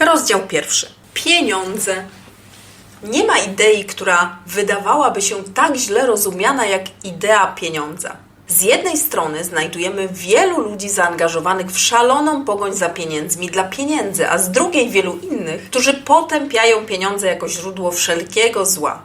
Rozdział pierwszy. Pieniądze. Nie ma idei, która wydawałaby się tak źle rozumiana jak idea pieniądza. Z jednej strony znajdujemy wielu ludzi zaangażowanych w szaloną pogoń za pieniędzmi dla pieniędzy, a z drugiej wielu innych, którzy potępiają pieniądze jako źródło wszelkiego zła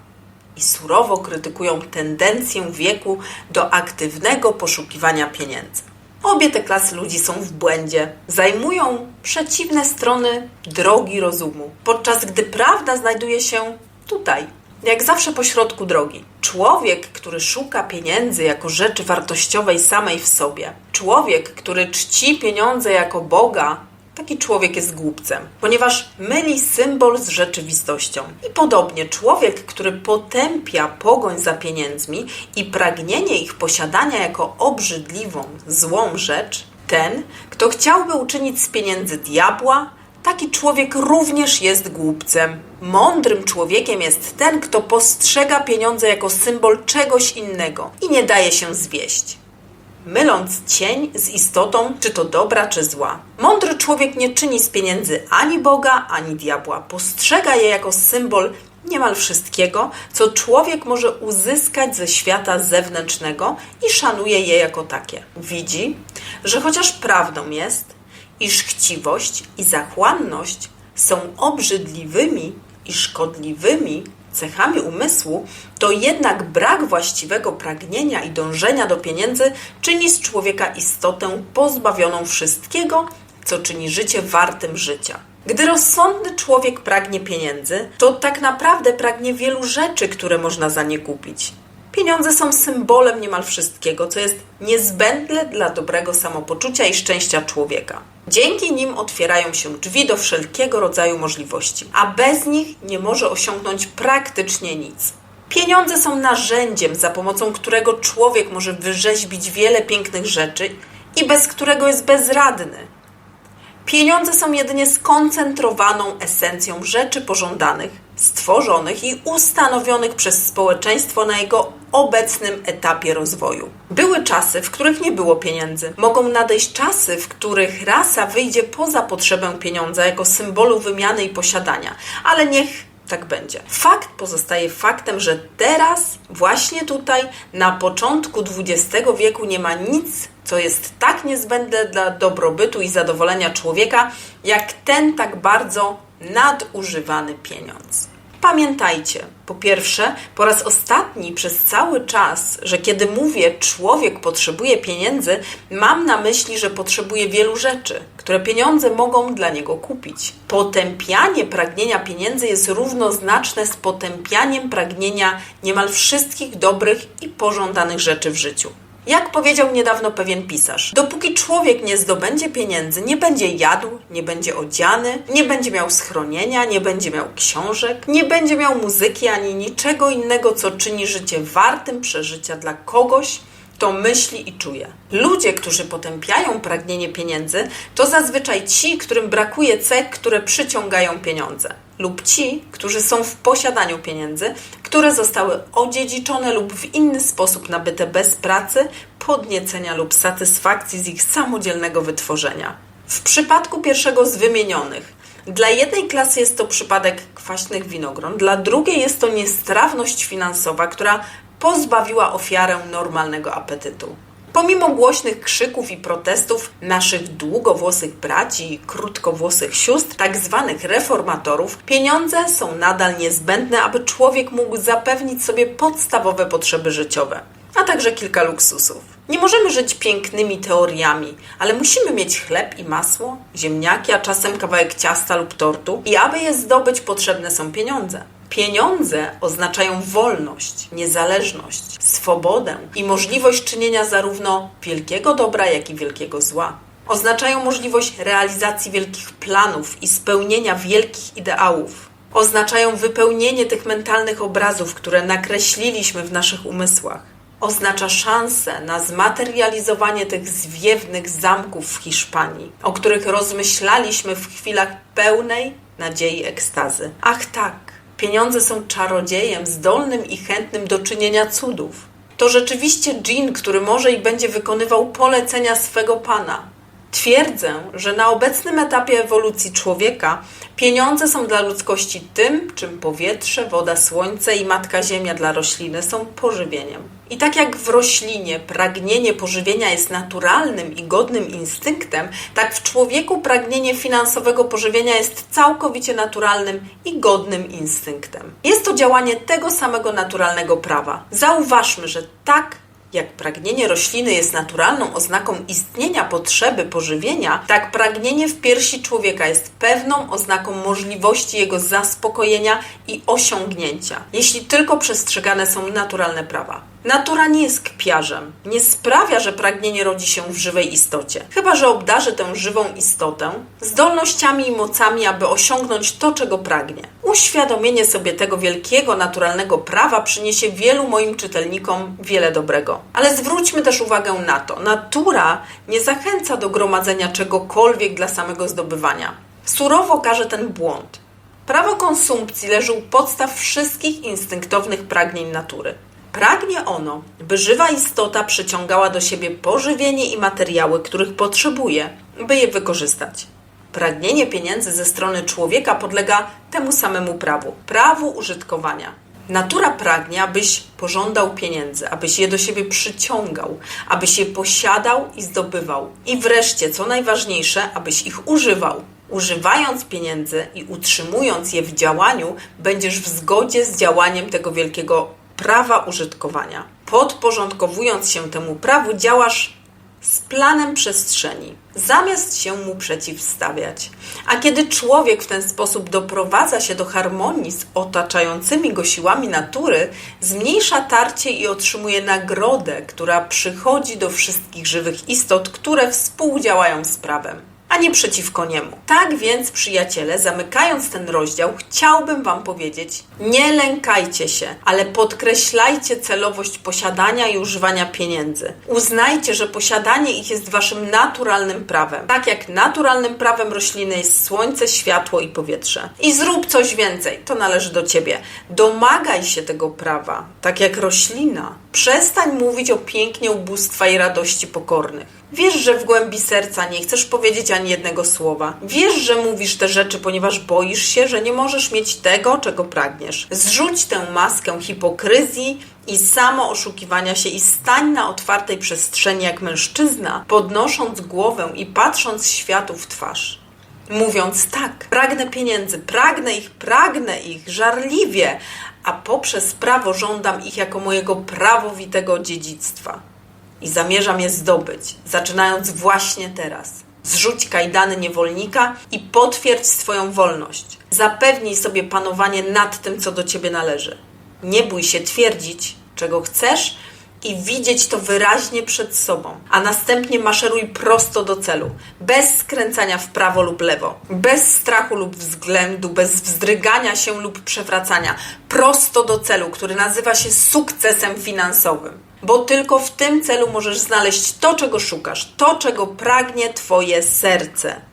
i surowo krytykują tendencję wieku do aktywnego poszukiwania pieniędzy. Obie te klasy ludzi są w błędzie, zajmują przeciwne strony drogi rozumu, podczas gdy prawda znajduje się tutaj, jak zawsze pośrodku drogi. Człowiek, który szuka pieniędzy jako rzeczy wartościowej samej w sobie, człowiek, który czci pieniądze jako Boga, Taki człowiek jest głupcem, ponieważ myli symbol z rzeczywistością. I podobnie człowiek, który potępia pogoń za pieniędzmi i pragnienie ich posiadania jako obrzydliwą, złą rzecz, ten, kto chciałby uczynić z pieniędzy diabła, taki człowiek również jest głupcem. Mądrym człowiekiem jest ten, kto postrzega pieniądze jako symbol czegoś innego i nie daje się zwieść myląc cień z istotą, czy to dobra, czy zła. Mądry człowiek nie czyni z pieniędzy ani Boga, ani diabła. Postrzega je jako symbol niemal wszystkiego, co człowiek może uzyskać ze świata zewnętrznego i szanuje je jako takie. Widzi, że chociaż prawdą jest, iż chciwość i zachłanność są obrzydliwymi i szkodliwymi cechami umysłu, to jednak brak właściwego pragnienia i dążenia do pieniędzy czyni z człowieka istotę pozbawioną wszystkiego, co czyni życie wartym życia. Gdy rozsądny człowiek pragnie pieniędzy, to tak naprawdę pragnie wielu rzeczy, które można za nie kupić. Pieniądze są symbolem niemal wszystkiego, co jest niezbędne dla dobrego samopoczucia i szczęścia człowieka. Dzięki nim otwierają się drzwi do wszelkiego rodzaju możliwości, a bez nich nie może osiągnąć praktycznie nic. Pieniądze są narzędziem, za pomocą którego człowiek może wyrzeźbić wiele pięknych rzeczy i bez którego jest bezradny. Pieniądze są jedynie skoncentrowaną esencją rzeczy pożądanych, stworzonych i ustanowionych przez społeczeństwo na jego obecnym etapie rozwoju. Były czasy, w których nie było pieniędzy. Mogą nadejść czasy, w których rasa wyjdzie poza potrzebę pieniądza jako symbolu wymiany i posiadania, ale niech tak będzie. Fakt pozostaje faktem, że teraz, właśnie tutaj, na początku XX wieku, nie ma nic, co jest tak niezbędne dla dobrobytu i zadowolenia człowieka, jak ten tak bardzo nadużywany pieniądz. Pamiętajcie, po pierwsze, po raz ostatni przez cały czas, że kiedy mówię człowiek potrzebuje pieniędzy, mam na myśli, że potrzebuje wielu rzeczy, które pieniądze mogą dla niego kupić. Potępianie pragnienia pieniędzy jest równoznaczne z potępianiem pragnienia niemal wszystkich dobrych i pożądanych rzeczy w życiu. Jak powiedział niedawno pewien pisarz, dopóki człowiek nie zdobędzie pieniędzy, nie będzie jadł, nie będzie odziany, nie będzie miał schronienia, nie będzie miał książek, nie będzie miał muzyki ani niczego innego, co czyni życie wartym przeżycia dla kogoś, to myśli i czuje. Ludzie, którzy potępiają pragnienie pieniędzy, to zazwyczaj ci, którym brakuje cech, które przyciągają pieniądze, lub ci, którzy są w posiadaniu pieniędzy, które zostały odziedziczone lub w inny sposób nabyte bez pracy, podniecenia lub satysfakcji z ich samodzielnego wytworzenia. W przypadku pierwszego z wymienionych, dla jednej klasy jest to przypadek kwaśnych winogron, dla drugiej jest to niestrawność finansowa, która pozbawiła ofiarę normalnego apetytu. Pomimo głośnych krzyków i protestów naszych długowłosych braci i krótkowłosych sióstr, tak zwanych reformatorów, pieniądze są nadal niezbędne, aby człowiek mógł zapewnić sobie podstawowe potrzeby życiowe, a także kilka luksusów. Nie możemy żyć pięknymi teoriami, ale musimy mieć chleb i masło, ziemniaki, a czasem kawałek ciasta lub tortu i aby je zdobyć potrzebne są pieniądze. Pieniądze oznaczają wolność, niezależność, swobodę i możliwość czynienia zarówno wielkiego dobra, jak i wielkiego zła. Oznaczają możliwość realizacji wielkich planów i spełnienia wielkich ideałów. Oznaczają wypełnienie tych mentalnych obrazów, które nakreśliliśmy w naszych umysłach. Oznacza szansę na zmaterializowanie tych zwiewnych zamków w Hiszpanii, o których rozmyślaliśmy w chwilach pełnej nadziei ekstazy. Ach tak, Pieniądze są czarodziejem zdolnym i chętnym do czynienia cudów. To rzeczywiście dżin, który może i będzie wykonywał polecenia swego pana. Twierdzę, że na obecnym etapie ewolucji człowieka pieniądze są dla ludzkości tym, czym powietrze, woda, słońce i matka ziemia dla rośliny są pożywieniem. I tak jak w roślinie pragnienie pożywienia jest naturalnym i godnym instynktem, tak w człowieku pragnienie finansowego pożywienia jest całkowicie naturalnym i godnym instynktem. Jest to działanie tego samego naturalnego prawa. Zauważmy, że tak jak pragnienie rośliny jest naturalną oznaką istnienia potrzeby pożywienia, tak pragnienie w piersi człowieka jest pewną oznaką możliwości jego zaspokojenia i osiągnięcia, jeśli tylko przestrzegane są naturalne prawa. Natura nie jest kpiarzem, nie sprawia, że pragnienie rodzi się w żywej istocie, chyba że obdarzy tę żywą istotę zdolnościami i mocami, aby osiągnąć to, czego pragnie. Uświadomienie sobie tego wielkiego naturalnego prawa przyniesie wielu moim czytelnikom wiele dobrego. Ale zwróćmy też uwagę na to: natura nie zachęca do gromadzenia czegokolwiek dla samego zdobywania. Surowo każe ten błąd. Prawo konsumpcji leży u podstaw wszystkich instynktownych pragnień natury. Pragnie ono, by żywa istota przyciągała do siebie pożywienie i materiały, których potrzebuje, by je wykorzystać. Pragnienie pieniędzy ze strony człowieka podlega temu samemu prawu prawu użytkowania. Natura pragnie, abyś pożądał pieniędzy, abyś je do siebie przyciągał, abyś je posiadał i zdobywał. I wreszcie, co najważniejsze, abyś ich używał. Używając pieniędzy i utrzymując je w działaniu, będziesz w zgodzie z działaniem tego wielkiego prawa użytkowania. Podporządkowując się temu prawu, działasz z planem przestrzeni, zamiast się mu przeciwstawiać. A kiedy człowiek w ten sposób doprowadza się do harmonii z otaczającymi go siłami natury, zmniejsza tarcie i otrzymuje nagrodę, która przychodzi do wszystkich żywych istot, które współdziałają z prawem a nie przeciwko niemu. Tak więc, przyjaciele, zamykając ten rozdział, chciałbym Wam powiedzieć: nie lękajcie się, ale podkreślajcie celowość posiadania i używania pieniędzy. Uznajcie, że posiadanie ich jest Waszym naturalnym prawem. Tak jak naturalnym prawem rośliny jest słońce, światło i powietrze. I zrób coś więcej, to należy do Ciebie. Domagaj się tego prawa, tak jak roślina. Przestań mówić o pięknie ubóstwa i radości pokornych. Wiesz, że w głębi serca nie chcesz powiedzieć ani jednego słowa. Wiesz, że mówisz te rzeczy, ponieważ boisz się, że nie możesz mieć tego, czego pragniesz. Zrzuć tę maskę hipokryzji i samo oszukiwania się i stań na otwartej przestrzeni jak mężczyzna, podnosząc głowę i patrząc światu w twarz. Mówiąc tak, pragnę pieniędzy, pragnę ich, pragnę ich żarliwie, a poprzez prawo żądam ich jako mojego prawowitego dziedzictwa i zamierzam je zdobyć, zaczynając właśnie teraz. Zrzuć kajdany niewolnika i potwierdź swoją wolność. Zapewnij sobie panowanie nad tym, co do ciebie należy. Nie bój się twierdzić, czego chcesz i widzieć to wyraźnie przed sobą, a następnie maszeruj prosto do celu, bez skręcania w prawo lub lewo, bez strachu lub względu, bez wzdrygania się lub przewracania, prosto do celu, który nazywa się sukcesem finansowym bo tylko w tym celu możesz znaleźć to, czego szukasz, to, czego pragnie Twoje serce.